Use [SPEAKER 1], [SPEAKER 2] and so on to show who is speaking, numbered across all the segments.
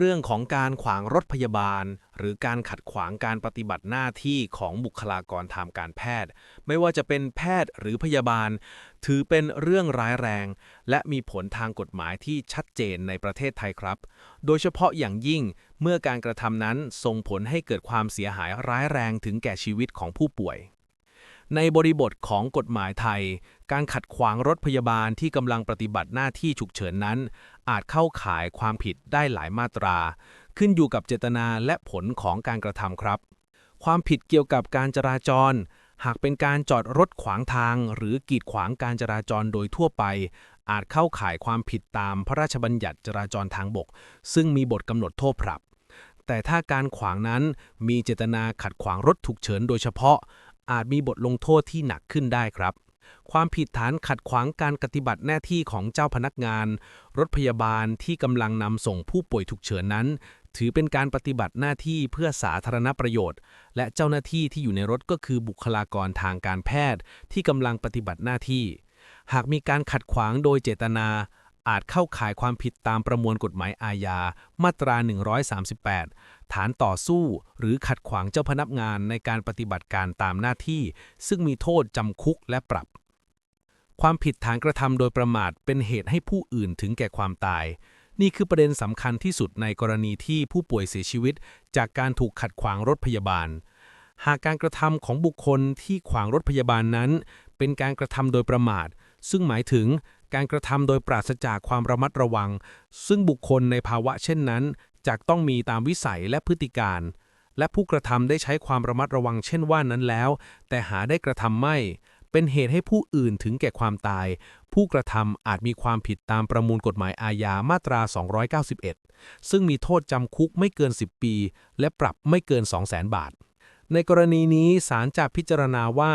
[SPEAKER 1] เรื่องของการขวางรถพยาบาล หรือการขัดขวางการปฏิบัติหน้าที่ของบุคลากรทางการแพทย์ ไม่ว่าจะเป็นแพทย์หรือพยาบาล ถือเป็นเรื่องร้ายแรง และมีผลทางกฎหมายที่ชัดเจนในประเทศไทยครับ โดยเฉพาะอย่างยิ่งเมื่อการกระทำนั้นส่งผลให้เกิดความเสียหายร้ายแรงถึงแก่ชีวิตของผู้ป่วยในบริบทของกฎหมายไทย การขัดขวางรถพยาบาลที่กำลังปฏิบัติหน้าที่ฉุกเฉินนั้น อาจเข้าข่ายความผิดได้หลายมาตรา ขึ้นอยู่กับเจตนาและผลของการกระทำครับ ความผิดเกี่ยวกับการจราจร หากเป็นการจอดรถขวางทาง หรือกีดขวางการจราจรโดยทั่วไป อาจเข้าข่ายความผิดตามพระราชบัญญัติจราจรทางบก ซึ่งมีบทกำหนดโทษปรับ แต่ถ้าการขวางนั้นมีเจตนาขัดขวางรถฉุกเฉินโดยเฉพาะ อาจมีบทลงโทษที่หนักขึ้นได้ครับ ความผิดฐานขัดขวางการปฏิบัติหน้าที่ของเจ้าพนักงาน รถพยาบาลที่กำลังนำส่งผู้ป่วยฉุกเฉินนั้น ถือเป็นการปฏิบัติหน้าที่เพื่อสาธารณประโยชน์ และเจ้าหน้าที่ที่อยู่ในรถก็คือบุคลากรทางการแพทย์ ที่กำลังปฏิบัติหน้าที่ หากมีการขัดขวางโดยเจตนา อาจเข้าข่ายความผิดตามประมวลกฎหมายอาญา มาตรา 138 ฐานต่อสู้หรือขัดขวางเจ้าพนักงานในการปฏิบัติการตามหน้าที่ ซึ่งมีโทษจำคุกและปรับ ความผิดฐานกระทำโดยประมาทเป็นเหตุให้ผู้อื่นถึงแก่ความตาย นี่คือประเด็นสำคัญที่สุดในกรณีที่ผู้ป่วยเสียชีวิต จากการถูกขัดขวางรถพยาบาล หากการกระทำของบุคคลที่ขวางรถพยาบาลนั้น เป็นการกระทำโดยประมาท ซึ่งหมายถึง การกระทำโดยปราศจากความระมัดระวัง ซึ่งบุคคลในภาวะเช่นนั้นจะต้องมีตามวิสัยและพฤติการ และผู้กระทำได้ใช้ความระมัดระวังเช่นว่านั้นแล้ว แต่หาได้กระทำไม่ เป็นเหตุให้ผู้อื่นถึงแก่ความตาย ผู้กระทำอาจมีความผิดตามประมวลกฎหมายอาญามาตรา 291 ซึ่งมีโทษจำคุกไม่เกิน 10 ปี และปรับไม่เกิน 200,000 บาท ในกรณีนี้ศาลจะพิจารณาว่า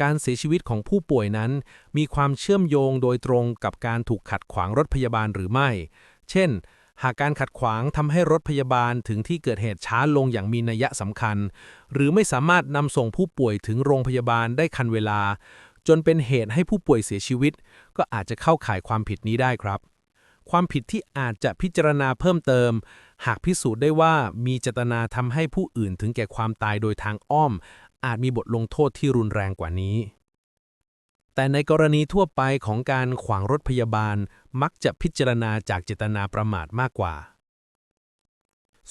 [SPEAKER 1] การเสียชีวิตของผู้ป่วยนั้น มีความเชื่อมโยงโดยตรงกับการถูกขัดขวางรถพยาบาลหรือไม่ เช่น หากการขัดขวางทำให้รถพยาบาลถึงที่เกิดเหตุช้าลงอย่างมีนัยสำคัญ หรือไม่สามารถนำส่งผู้ป่วยถึงโรงพยาบาลได้คันเวลา จนเป็นเหตุให้ผู้ป่วยเสียชีวิต ก็อาจจะเข้าข่ายความผิดนี้ได้ครับความผิดที่อาจจะพิจารณาเพิ่มเติม หากพิสูจน์ได้ว่ามีเจตนาทำให้ผู้อื่นถึงแก่ความตายโดยทางอ้อม อาจมีบทลงโทษที่รุนแรงกว่านี้ แต่ในกรณีทั่วไปของการขวางรถพยาบาลมักจะพิจารณาจากเจตนาประมาทมากกว่า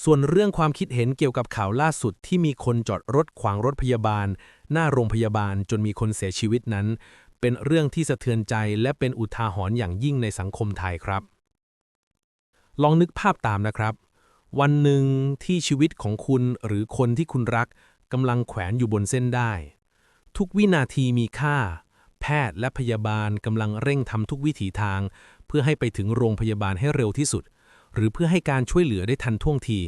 [SPEAKER 1] ส่วนเรื่องความคิดเห็นเกี่ยวกับข่าวล่าสุดที่มีคนจอดรถขวางรถพยาบาล หน้าโรงพยาบาลจนมีคนเสียชีวิตนั้น เป็นเรื่องที่สะเทือนใจและเป็นอุทาหรณ์อย่างยิ่งในสังคมไทยครับ ลองนึกภาพตามนะครับวันหนึ่งที่ชีวิตของคุณหรือคนที่คุณรัก กำลังแขวนอยู่บนเส้นได้ ทุกวินาทีมีค่า แพทย์และพยาบาลกำลังเร่งทำทุกวิถีทาง เพื่อให้ไปถึงโรงพยาบาลให้เร็วที่สุด หรือเพื่อให้การช่วยเหลือได้ทันท่วงที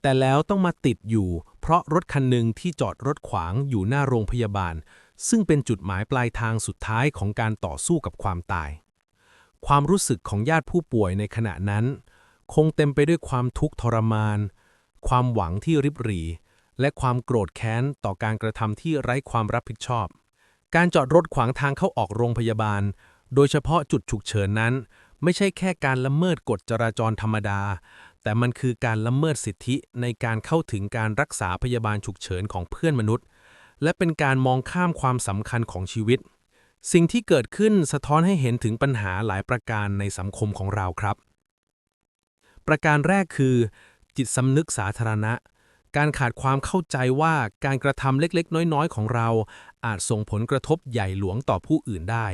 [SPEAKER 1] แต่แล้วต้องมาติดอยู่ เพราะรถคันหนึ่งที่จอดรถขวางอยู่หน้าโรงพยาบาล ซึ่งเป็นจุดหมายปลายทางสุดท้ายของการต่อสู้กับความตาย ความรู้สึกของญาติผู้ป่วยในขณะนั้น คงเต็มไปด้วยความทุกข์ทรมาน ความหวังที่ริบหรี่ และความโกรธแค้นต่อการกระทำที่ไร้ความรับผิดชอบ การจอดรถขวางทางเข้าออกโรงพยาบาล โดยเฉพาะจุดฉุกเฉินนั้น ไม่ใช่แค่การละเมิดกฎจราจรธรรมดา แต่มันคือการละเมิดสิทธิในการเข้าถึงการรักษาพยาบาลฉุกเฉินของเพื่อนมนุษย์ และเป็นการมองข้ามความสำคัญของชีวิต สิ่งที่เกิดขึ้นสะท้อนให้เห็นถึงปัญหาหลายประการในสังคมของเราครับ ประการแรกคือ จิตสำนึกสาธารณะ การขาดความเข้าใจว่าการกระทำเล็กๆ น้อยๆ ของเรา อาจส่งผลกระทบใหญ่หลวงต่อผู้อื่นได้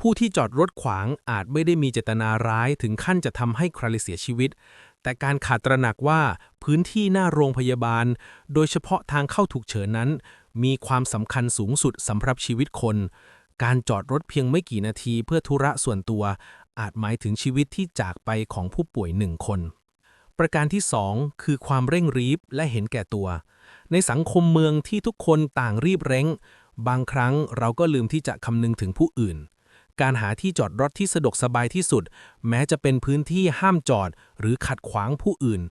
[SPEAKER 1] ผู้ที่จอดรถขวางอาจไม่ได้มีเจตนาร้ายถึงขั้นจะทำให้ใครเสียชีวิต แต่การขาดตระหนักว่าพื้นที่หน้าโรงพยาบาล โดยเฉพาะทางเข้าถูกเฉินนั้น มีความสำคัญสูงสุดสำหรับชีวิตคน การจอดรถเพียงไม่กี่นาทีเพื่อธุระส่วนตัว อาจหมายถึงชีวิตที่จากไปของผู้ป่วยหนึ่งคน ประการที่ 2 คือความเร่งรีบและเห็นแก่ตัว ในสังคมเมืองที่ทุกคนต่างรีบเร่ง บางครั้งเราก็ลืมที่จะคำนึงถึงผู้อื่น การหาที่จอดรถที่สะดวกสบายที่สุด แม้จะเป็นพื้นที่ห้ามจอดหรือขัดขวางผู้อื่น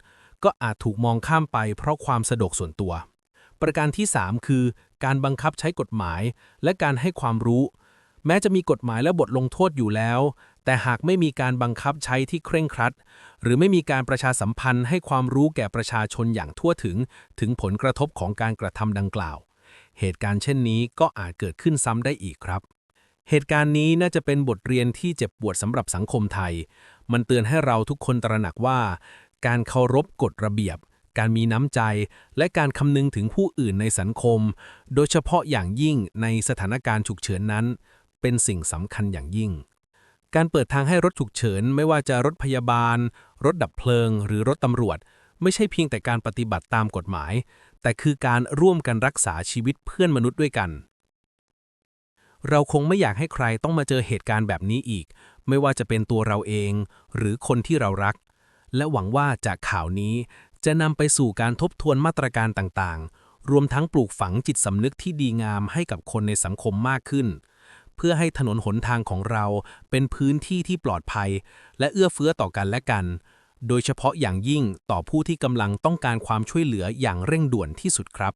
[SPEAKER 1] ก็อาจถูกมองข้ามไปเพราะความสะดวกส่วนตัว ประการที่ 3 คือ การบังคับใช้กฎหมาย และการให้ความรู้ แม้จะมีกฎหมายและบทลงโทษอยู่แล้ว แต่หากไม่มีการบังคับใช้ที่เคร่งครัด หรือไม่มีการประชาสัมพันธ์ให้ความรู้แก่ประชาชนอย่างทั่วถึง ถึงผลกระทบของการกระทำดังกล่าว เหตุการณ์เช่นนี้ก็อาจเกิดขึ้นซ้ำได้อีกครับ เหตุการณ์นี้น่าจะเป็นบทเรียนที่เจ็บปวดสำหรับสังคมไทย มันเตือนให้เราทุกคนตระหนักว่า การเคารพกฎระเบียบการมีน้ำใจ และการคำนึงถึงผู้อื่นในสังคม โดยเฉพาะอย่างยิ่งในสถานการณ์ฉุกเฉินนั้น เป็นสิ่งสำคัญอย่างยิ่ง การเปิดทางให้รถฉุกเฉิน ไม่ว่าจะรถพยาบาล รถดับเพลิง หรือรถตำรวจ ไม่ใช่เพียงแต่การปฏิบัติตามกฎหมาย แต่คือการร่วมกันรักษาชีวิตเพื่อนมนุษย์ด้วยกัน เราคงไม่อยากให้ใครต้องมาเจอเหตุการณ์แบบนี้อีก ไม่ว่าจะเป็นตัวเราเอง หรือคนที่เรารัก และหวังว่าจากข่าวนี้จะนำไปสู่การทบทวนมาตรการต่างๆ รวมทั้งปลูกฝังจิตสำนึกที่ดีงามให้กับคนในสังคมมากขึ้น เพื่อให้ถนนหนทางของเราเป็นพื้นที่ที่ปลอดภัย และเอื้อเฟื้อต่อกันและกัน โดยเฉพาะอย่างยิ่งต่อผู้ที่กำลังต้องการความช่วยเหลืออย่างเร่งด่วนที่สุดครับ